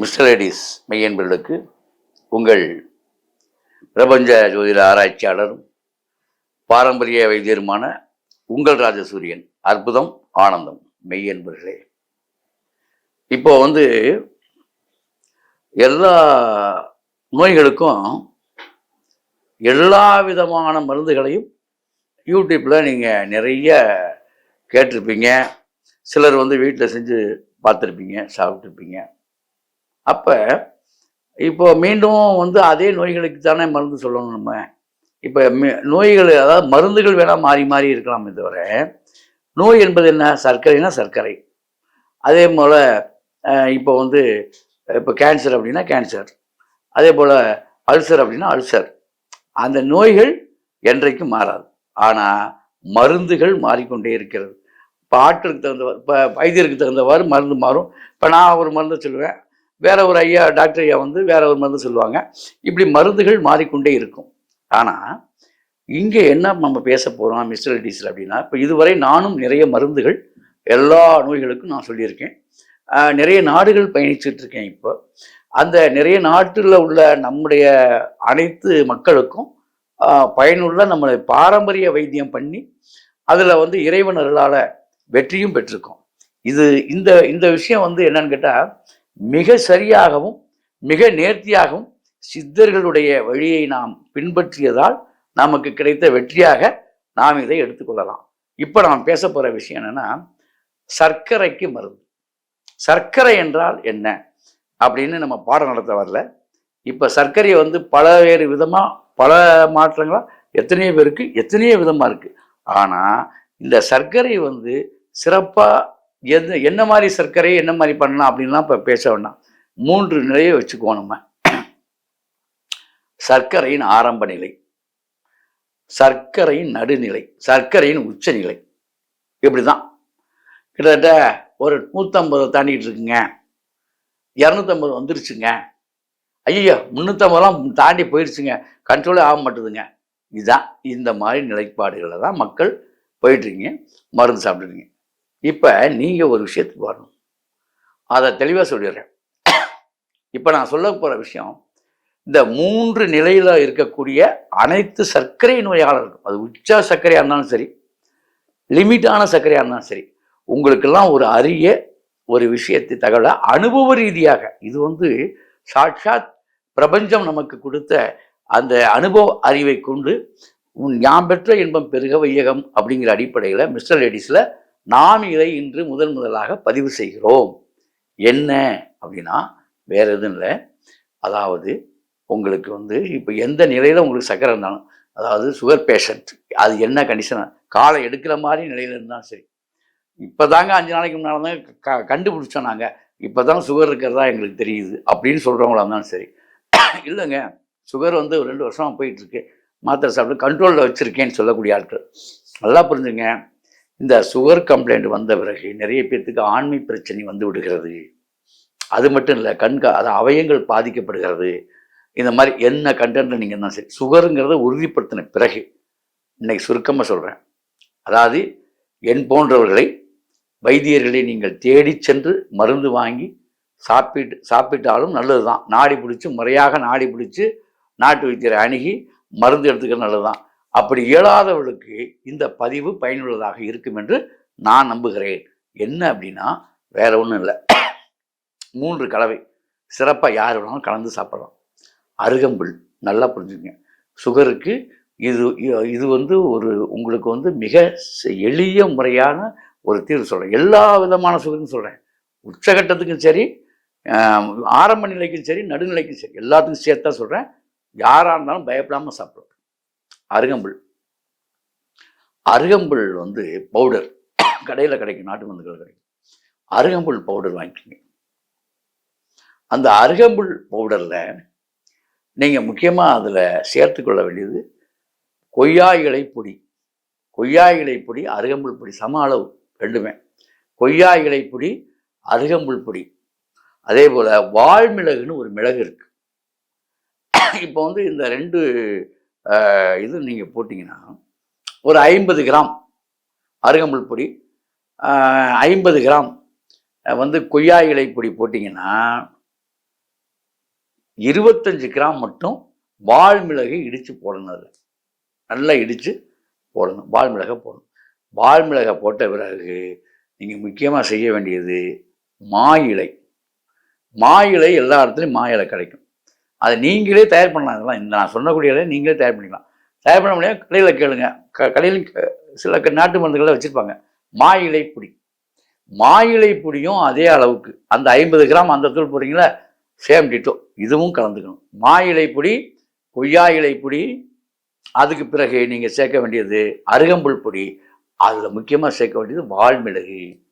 Mister ladies மெய்யன்பர்களுக்கு உங்கள் பிரபஞ்ச ஜோதிட ஆராய்ச்சியாளரும் பாரம்பரிய வைத்தியருமான உங்கள் ராஜசூரியன் அற்புதம் ஆனந்தம் மெய்யன்பர்களே இப்போ வந்து எல்லா நோய்களுக்கும் எல்லா விதமான மருந்துகளையும் யூடியூப்பில் நீங்கள் நிறைய கேட்டிருப்பீங்க. சிலர் வந்து வீட்டில் செஞ்சு பார்த்துருப்பீங்க சாப்பிட்ருப்பீங்க அப்போ இப்போ மீண்டும் வந்து அதே நோய்களுக்கு தானே மருந்து சொல்லணும் நம்ம? இப்போ நோய்கள் அதாவது மருந்துகள் வேணால் மாறி மாறி இருக்கலாமே தவிர நோய் என்பது என்ன? சர்க்கரைனா சர்க்கரை. அதே போல் இப்போ வந்து இப்போ கேன்சர் அப்படின்னா கேன்சர் அதே போல் அல்சர் அப்படின்னா அல்சர் அந்த நோய்கள் என்றைக்கும் மாறாது. ஆனால் மருந்துகள் மாறிக்கொண்டே இருக்கிறது. இப்போ ஆட்களுக்கு தகுந்த இப்போ வைத்தியருக்கு தகுந்தவாறு மருந்து மாறும். இப்போ நான் ஒரு மருந்தை சொல்லுவேன். வேற ஒரு ஐயா டாக்டர் ஐயா வந்து வேற ஒரு மருந்து சொல்லுவாங்க. இப்படி மருந்துகள் மாறிக்கொண்டே இருக்கும். ஆனால் இங்கே என்ன நம்ம பேச போகிறோம் மிஸ்டர் டீசல் அப்படின்னா இப்போ இதுவரை நானும் நிறைய மருந்துகள் எல்லா நோய்களுக்கும் நான் சொல்லியிருக்கேன். நிறைய நாடுகள் பயணிச்சுட்டு இருக்கேன் இப்போ. அந்த நிறைய நாட்டில் உள்ள நம்முடைய அனைத்து மக்களுக்கும் பயனுள்ள நம்மளை பாரம்பரிய வைத்தியம் பண்ணி அதில் வந்து இறைவன் அருளால் வெற்றியும் பெற்றிருக்கோம். இது இந்த இந்த விஷயம் வந்து என்னன்னு கேட்டால் மிக சரியாகவும் மிக நேர்த்தியாகவும் சித்தர்களுடைய வழியை நாம் பின்பற்றியதால் நமக்கு கிடைத்த வெற்றியாக நாம் இதை எடுத்துக்கொள்ளலாம். இப்போ நாம் பேச போகிற விஷயம் என்னன்னா சர்க்கரைக்கு மருந்து. சர்க்கரை என்றால் என்ன? அப்படின்னு நம்ம பாடம் நடத்த வரல. இப்போ சர்க்கரையை வந்து பல வேறு விதமாக பல மாற்றங்களாக எத்தனையோ பேருக்கு எத்தனையோ விதமாக இருக்குது ஆனால் இந்த சர்க்கரை வந்து சிறப்பாக எது என்ன மாதிரி சர்க்கரை என்ன மாதிரி பண்ணலாம் அப்படின்லாம் இப்போ பேச வேண்டாம். மூன்று நிலையை வச்சுக்குவோம் நம்ம. சர்க்கரையின் ஆரம்ப நிலை சர்க்கரையின் நடுநிலை சர்க்கரையின் உச்சநிலை. இப்படி தான் கிட்டத்தட்ட ஒரு நூற்றம்பது தாண்டிகிட்டு இருக்குங்க. இரநூத்தம்பது வந்துருச்சுங்க. ஐயோ முந்நூற்றம்பதுலாம் தாண்டி போயிடுச்சுங்க கண்ட்ரோலே ஆக மாட்டுதுங்க. இதுதான் இந்த மாதிரி நிலைப்பாடுகளை தான் மக்கள் போயிட்டுருக்கீங்க மருந்து சாப்பிட்றீங்க இப்போ நீங்கள் ஒரு விஷயத்துக்கு வரணும். அதை தெளிவாக சொல்லிடுறேன். இப்போ நான் சொல்ல போகிற விஷயம் இந்த மூன்று நிலையில் இருக்கக்கூடிய அனைத்து சர்க்கரை நோயாளர்களுக்கும் அது உச்ச சர்க்கரையாக இருந்தாலும் சரி லிமிட்டான சர்க்கரையாக இருந்தாலும் சரி உங்களுக்கெல்லாம் ஒரு அரிய ஒரு விஷயத்தை தகவலை அனுபவ ரீதியாக இது வந்து சாட்சாத் பிரபஞ்சம் நமக்கு கொடுத்த அந்த அனுபவ அறிவை கொண்டு உன் ஞாபெற்ற இன்பம் பெருக வையகம் அப்படிங்கிற அடிப்படையில் மிஸ்டர் லேடிஸில் நாம் இதை இன்று முதன் முதலாக பதிவு செய்கிறோம். என்ன அப்படின்னா வேற எதுவும் இல்லை. அதாவது உங்களுக்கு வந்து இப்போ எந்த நிலையில் உங்களுக்கு சக்கரை இருந்தாலும் அதாவது சுகர் பேஷண்ட் அது என்ன கண்டிஷனாக காலை எடுக்கிற மாதிரி நிலையில் இருந்தாலும் சரி. இப்போ தாங்க அஞ்சு நாளைக்கு முன்னால் தான் க கண்டுபிடிச்சோம் நாங்கள் இப்போ தான் சுகர் இருக்கிறதா எங்களுக்கு தெரியுது அப்படின்னு சொல்கிறவங்களா இருந்தாலும் சரி. இல்லைங்க சுகர் வந்து ஒரு ரெண்டு வருஷமாக போயிட்டுருக்கு மாத்திரை சாப்பிட்டு கண்ட்ரோலில் வச்சுருக்கேன்னு சொல்லக்கூடிய ஆட்கள். நல்லா புரிஞ்சுங்க. இந்த சுகர் கம்ப்ளைண்ட் வந்த பிறகு நிறைய பேர்த்துக்கு ஆண்மை பிரச்சனை வந்து விடுகிறது. அது மட்டும் இல்லை கண்கா அது அவயங்கள் பாதிக்கப்படுகிறது. இந்த மாதிரி என்ன கண்டென்ட் நீங்கள் தான் சரி சுகருங்கிறத உறுதிப்படுத்தின பிறகு இன்னைக்கு சுருக்கமாக சொல்கிறேன் அதாவது என் போன்றவர்களை வைத்தியர்களை நீங்கள் தேடி சென்று மருந்து வாங்கி சாப்பிட்டு சாப்பிட்டாலும் நல்லது தான் நாடி பிடிச்சி முறையாக நாடி பிடிச்சி நாட்டு வைத்தியரை அணுகி மருந்து எடுத்துக்கிறது நல்லது தான் அப்படி இயலாதவர்களுக்கு இந்த பதிவு பயனுள்ளதாக இருக்கும் என்று நான் நம்புகிறேன். என்ன அப்படின்னா வேற ஒன்றும் இல்லை. மூன்று கலவை. சிறப்பாக யார் வேணாலும் கலந்து சாப்பிட்லாம். அருகம்புல். நல்லா புரிஞ்சுங்க. சுகருக்கு இது இது வந்து ஒரு உங்களுக்கு வந்து மிக எளிய முறையான ஒரு தீர்வு சொல்கிறேன் எல்லா விதமான சுகரும் சொல்கிறேன் உச்சகட்டத்துக்கும் சரி ஆரம்ப நிலைக்கும் சரி நடுநிலைக்கும் சரி எல்லாத்துக்கும் சேர்த்தா சொல்கிறேன் யாராக இருந்தாலும் பயப்படாமல் சாப்பிடுவோம் அருகம்புல். அருகம்புல் வந்து பவுடர். கடையில் கிடைக்கும் நாட்டு மருந்துகள் கிடைக்கும். அருகம்புல் பவுடர் வாங்கிக்கோங்க. அந்த அருகம்புல் பவுடரில் நீங்கள் முக்கியமாக அதில் சேர்த்துக்கொள்ள வேண்டியது கொய்யா இலை பொடி. கொய்யா இலை பொடி அருகம்புல் பொடி சம அளவு ரெண்டுமே. கொய்யா இலை பொடி அருகம்புல் பொடி. அதே போல் வால்மிளகுன்னு ஒரு மிளகு இருக்குது இப்போ வந்து இந்த ரெண்டு இது நீங்கள் போட்டிங்கன்னா ஒரு ஐம்பது கிராம் அருகம்புல் பொடி ஐம்பது கிராம் வந்து கொய்யா இலை பொடி போட்டிங்கன்னா இருபத்தஞ்சு கிராம் மட்டும் வால்மிளகை இடித்து போடணும் அது நல்லா இடித்து போடணும் வால்மிளகை போடணும். வால்மிளகை போட்ட பிறகு நீங்கள் முக்கியமாக செய்ய வேண்டியது மா இலை. மா இலை எல்லா இடத்துலையும் மா இலை கிடைக்கும். அதை நீங்களே தயார் பண்ணலாம். இதெல்லாம் இந்த நான் சொன்னக்கூடிய நீங்களே தயார் பண்ணிக்கலாம். தயார் பண்ண முடியாது. கடையில் கேளுங்க. க கடையில் சில க- நாட்டு மருந்துகளை வச்சுருப்பாங்க. மா இலைப்பொடி பொடி. மா இலை பொடியும் அதே அளவுக்கு. அந்த ஐம்பது கிராம் அந்த தூள் போடுறீங்களா சேம் டிட்டோ. இதுவும் கலந்துக்கணும். மா இலைப்பொடி பொடி கொய்யா இலை பொடி அதுக்கு பிறகு நீங்கள் சேர்க்க வேண்டியது அருகம்புல் பொடி. அதில் முக்கியமாக சேர்க்க வேண்டியது வால்மிளகு.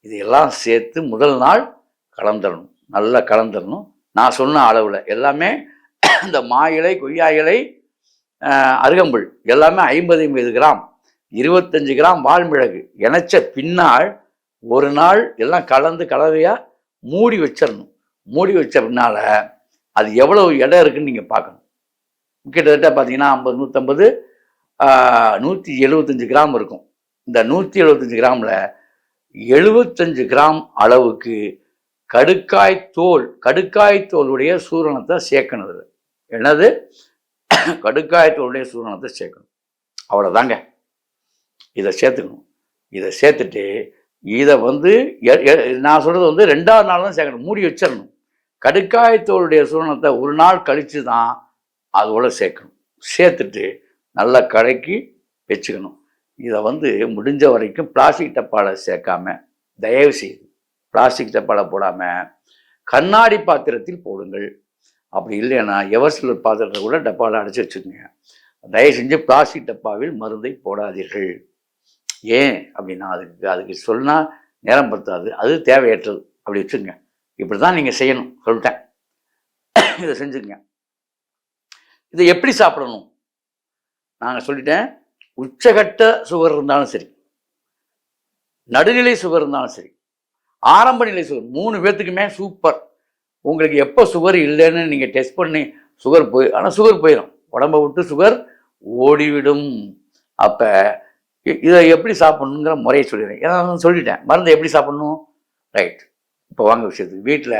இதையெல்லாம் சேர்த்து முதல் நாள் கலந்துடணும். நல்லா கலந்துடணும். நான் சொன்ன அளவில். எல்லாமே இந்த மா இலை கொய்யா இலை அருகம்புல் எல்லாமே ஐம்பது ஐம்பது கிராம் இருபத்தஞ்சு கிராம் வால்மிளகு இணைச்ச பின்னால் ஒரு நாள் எல்லாம் கலந்து கலவையாக மூடி வச்சிடணும் மூடி வச்ச பின்னால் அது எவ்வளவு இடம் இருக்குன்னு நீங்கள் பார்க்கணும். கிட்டத்தட்ட பார்த்தீங்கன்னா ஐம்பது நூற்றம்பது நூற்றி எழுபத்தஞ்சு கிராம் இருக்கும். இந்த நூற்றி எழுபத்தஞ்சு கிராமில் எழுபத்தஞ்சு கிராம் அளவுக்கு கடுக்காய் தோல் கடுக்காய் தோலுடைய சூரணத்தை சேர்க்கணும் இதுல. என்னது? கடுக்காய் தோலுடைய சூரணத்தை சேர்க்கணும். அவ்வளோதாங்க இதை சேர்த்துக்கணும். இதை சேர்த்துட்டு இதை வந்து எ- எ- நான் சொல்கிறது வந்து ரெண்டாவது நாள் தான் சேர்க்கணும். மூடி வச்சிடணும். கடுக்காயத்தோளுடைய சூரணத்தை ஒரு நாள் கழித்து தான் அதோட சேர்க்கணும். சேர்த்துட்டு நல்லா கலக்கி வச்சுக்கணும். இதை வந்து முடிஞ்ச வரைக்கும் பிளாஸ்டிக் டப்பாவில் சேர்க்காம தயவு செய்து பிளாஸ்டிக் டப்பாவில் போடாமல் கண்ணாடி பாத்திரத்தில் போடுங்கள். அப்படி இல்லைன்னா எவர்சிலர் பாத்திரத்தை கூட டப்பாவில் அடைச்சி வச்சுக்கோங்க. தயவு செஞ்சு பிளாஸ்டிக் டப்பாவில் மருந்தை போடாதீர்கள். ஏன் அப்படின்னா அதுக்கு அதுக்கு சொன்னால் நேரம் பத்தாது. அது தேவையற்றது. அப்படி வச்சுங்க இப்படி தான் நீங்கள் செய்யணும். சொல்லிட்டேன். இதை செஞ்சுங்க இதை எப்படி சாப்பிடணும்? நாங்கள் சொல்லிட்டேன். உச்சகட்ட சுகர் இருந்தாலும் சரி. நடுநிலை சுகர் இருந்தாலும் சரி. ஆரம்ப நிலை சுகர். மூணு பேர்த்துக்குமே சூப்பர் உங்களுக்கு எப்போ சுகர் இல்லைன்னு நீங்கள் டெஸ்ட் பண்ணி சுகர் போய் ஆனால் சுகர் போயிடும் உடம்பை விட்டு சுகர் ஓடிவிடும். அப்போ இதை எப்படி சாப்பிட்ணுங்கிற முறையை சொல்லிடுறேன். ஏன்னா சொல்லிட்டேன். மருந்து எப்படி சாப்பிட்ணும்? ரைட் இப்போ வாங்க விஷயத்துக்கு. வீட்டில்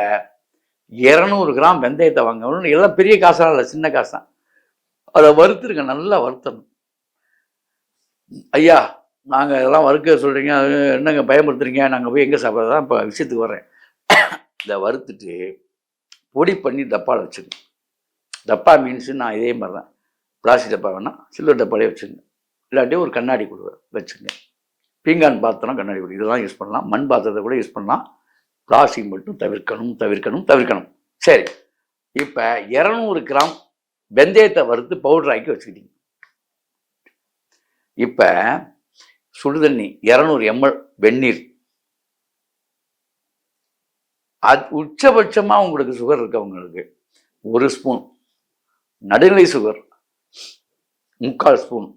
இரநூறு கிராம் வெந்தயத்தை வாங்கணும் எல்லாம் பெரிய காசாக இல்லை சின்ன காசு. தான் அதை வறுத்துருங்க நல்லா வறுத்தணும். ஐயா நாங்கள் இதெல்லாம் வறுக்க சொல்கிறீங்க அது என்னங்க பயமுறுத்துறீங்க? நாங்கள் போய் எங்கே சாப்பிட்றதான் இப்போ விஷயத்துக்கு வர்றேன். இதை வறுத்துட்டு பொடி பண்ணி டப்பாவில் வச்சுக்கணும். டப்பா மீன்ஸு நான் இதே மாதிரி தான் பிளாஸ்டிக் டப்பா வேணால் சில்வர் டப்பாலே வச்சுங்க இல்லாட்டி ஒரு கண்ணாடி கூட வச்சுங்க பீங்கான் பாத்திரம் கண்ணாடி கூட இதெல்லாம் யூஸ் பண்ணலாம். மண் பாத்திரத்தை கூட யூஸ் பண்ணலாம். பிளாஸ்டிக் மட்டும் தவிர்க்கணும் தவிர்க்கணும் தவிர்க்கணும். சரி. இப்போ இரநூறு கிராம் வெந்தயத்தை வறுத்து பவுடர் ஆக்கி வச்சுக்கிட்டீங்க. இப்போ சுடுதண்ணி இரநூறு எம்எல் வெந்நீர். அது உச்சபட்சமாக உங்களுக்கு சுகர் இருக்கவங்களுக்கு ஒரு ஸ்பூன் நடுநிலை சுகர் முக்கால் ஸ்பூன்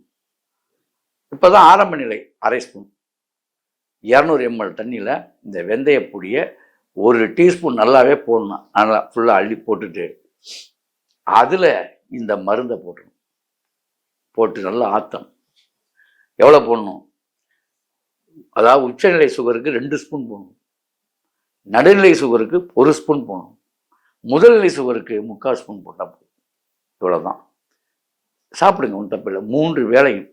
இப்போ தான் ஆரம்ப நிலை அரை ஸ்பூன் இரநூறு எம்எல் தண்ணியில் இந்த வெந்தய பொடியை ஒரு டீஸ்பூன் நல்லாவே போடணும். நல்லா ஃபுல்லாக அள்ளி போட்டுட்டு அதில் இந்த மருந்தை போட்டுடணும் போட்டு நல்லா ஆத்தம் எவ்வளோ போடணும்? அதாவது உச்சநிலை சுகருக்கு ரெண்டு ஸ்பூன் போடணும். நடுநிலை சுகருக்கு ஒரு ஸ்பூன் போடணும். முதல்நிலை சுகருக்கு முக்கால் ஸ்பூன் போட்டால் போதும். இவ்வளோதான் சாப்பிடுங்க ஒன்றும் தப்பில்லை மூன்று வேளையும்.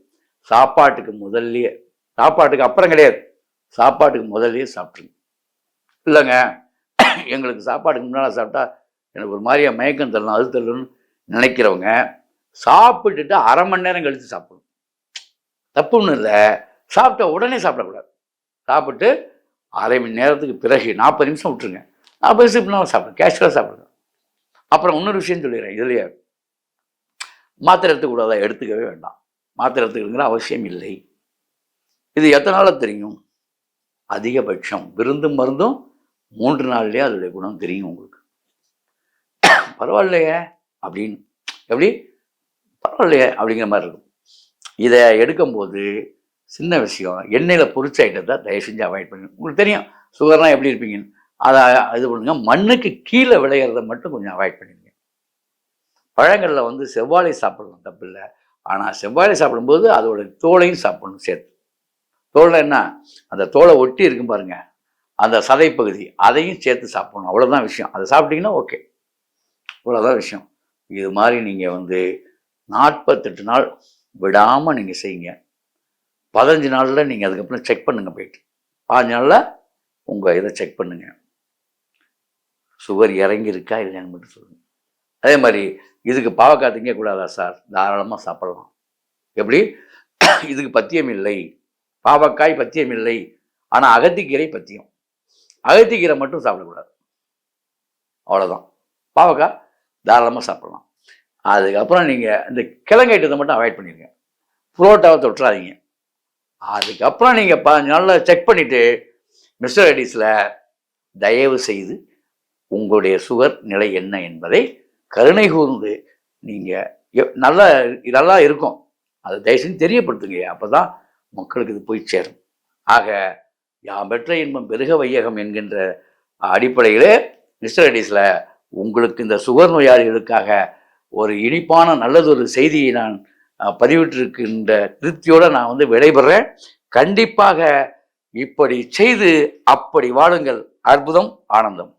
சாப்பாட்டுக்கு முதல்லையே சாப்பாட்டுக்கு அப்புறம் கிடையாது. சாப்பாட்டுக்கு முதல்லயே சாப்பிட்ருங்க இல்லைங்க எங்களுக்கு சாப்பாட்டுக்கு முன்னால் சாப்பிட்டா எனக்கு ஒரு மாதிரியா மயக்கம் தரலாம் அது தரணும்னு நினைக்கிறவங்க சாப்பிட்டுட்டு அரை மணி நேரம் கழித்து சாப்பிடணும். தப்பு ஒன்றும் இல்லை. சாப்பிட்ட உடனே சாப்பிடக்கூடாது. சாப்பிட்டு அரை மணி நேரத்துக்கு பிறகு நாற்பது நிமிஷம் விட்டுருங்க. நாற்பது நிமிஷம் இப்படிலாம் சாப்பிடுங்க. கேஷுவலாக சாப்பிடுங்க. அப்புறம் இன்னொரு விஷயம் சொல்லிடுறேன். இதுலையே மாத்திரை எடுத்துக்கூடாதா? எடுத்துக்கவே வேண்டாம். மாத்திரை எடுத்துக்கணுங்கிற அவசியம் இல்லை. இது எத்தனை நாளாக தெரியும்? அதிகபட்சம் விருந்தும் மருந்தும் மூன்று நாள்லேயே அதோடைய குணம் தெரியும் உங்களுக்கு. பரவாயில்லையே அப்படின்னு. எப்படி? பரவாயில்லையே அப்படிங்கிற மாதிரி இருக்கும். இதை எடுக்கும்போது சின்ன விஷயம். எண்ணெயில் பொரிச்ச ஐட்டத்தை தயவு செஞ்சு அவாய்ட் பண்ணுங்க. உங்களுக்கு தெரியும் சுகர்லாம் எப்படி இருப்பீங்கன்னு அதை இது பண்ணுங்க. மண்ணுக்கு கீழே விளையிறத மட்டும் கொஞ்சம் அவாய்ட் பண்ணிடுங்க. பழங்களில் வந்து செவ்வாழை சாப்பிடலாம் தப்பு இல்லை. ஆனால் செவ்வாழை சாப்பிடும்போது அதோட தோலையும் சாப்பிடணும் சேர்த்து. தோலை என்ன? அந்த தோலை ஒட்டி இருக்கும் பாருங்க. அந்த சதை பகுதி அதையும் சேர்த்து சாப்பிடணும். அவ்வளோதான் விஷயம். அதை சாப்பிட்டீங்கன்னா ஓகே. இவ்வளோதான் விஷயம். இது மாதிரி நீங்கள் வந்து நாற்பத்தெட்டு நாள் விடாமல் நீங்கள் செய்யுங்க. பதினஞ்சு நாளில் நீங்கள் அதுக்கப்புறம் செக் பண்ணுங்கள் போயிட்டு. பாஞ்சு நாளில் உங்கள் இதை செக் பண்ணுங்கள் சுகர் இறங்கி இருக்கா இல்லையான்னு மட்டும் சொல்லுங்கள் அதே மாதிரி இதுக்கு பாவக்காய் திங்கக்கூடாதா சார்? தாராளமாக சாப்பிடலாம். எப்படி? இதுக்கு பத்தியம் இல்லை. பாவக்காய் பத்தியம் இல்லை. ஆனால் அகத்திக்கீரை பத்தியம். அகத்திக்கீரை மட்டும் சாப்பிடக்கூடாது. அவ்வளோதான் பாவக்காய் தாராளமாக சாப்பிடலாம். அதுக்கப்புறம் நீங்கள் இந்த கிழங்கு ஐட்டத்தை மட்டும் அவாய்ட் பண்ணிடுங்க புரோட்டாவை தொட்டுறாதீங்க அதுக்கப்புறம் நீங்கள் பதினஞ்சு நாளில் செக் பண்ணிவிட்டு மிஸ்டர் ஐடிஸில் தயவு செய்து உங்களுடைய சுகர் நிலை என்ன என்பதை கருணை கூர்ந்து நீங்கள் நல்லா நல்லா இருக்கும். அதை தயவு செஞ்சு தெரியப்படுத்துங்க. அப்போ தான் மக்களுக்கு இது போய் சேரும். ஆக யாம் பெற்ற இன்பம் பெருக வையகம் என்கின்ற அடிப்படையிலே மிஸ்டர் ஐடிஸில் உங்களுக்கு இந்த சுகர் நோயாளிகளுக்காக ஒரு இனிப்பான நல்லதொரு செய்தியை நான் பதிவிட்டிருக்கின்ற திருப்தியோடு நான் வந்து விடைபெறேன். கண்டிப்பாக இப்படி செய்து அப்படி வாழுங்கள். அற்புதம் ஆனந்தம்.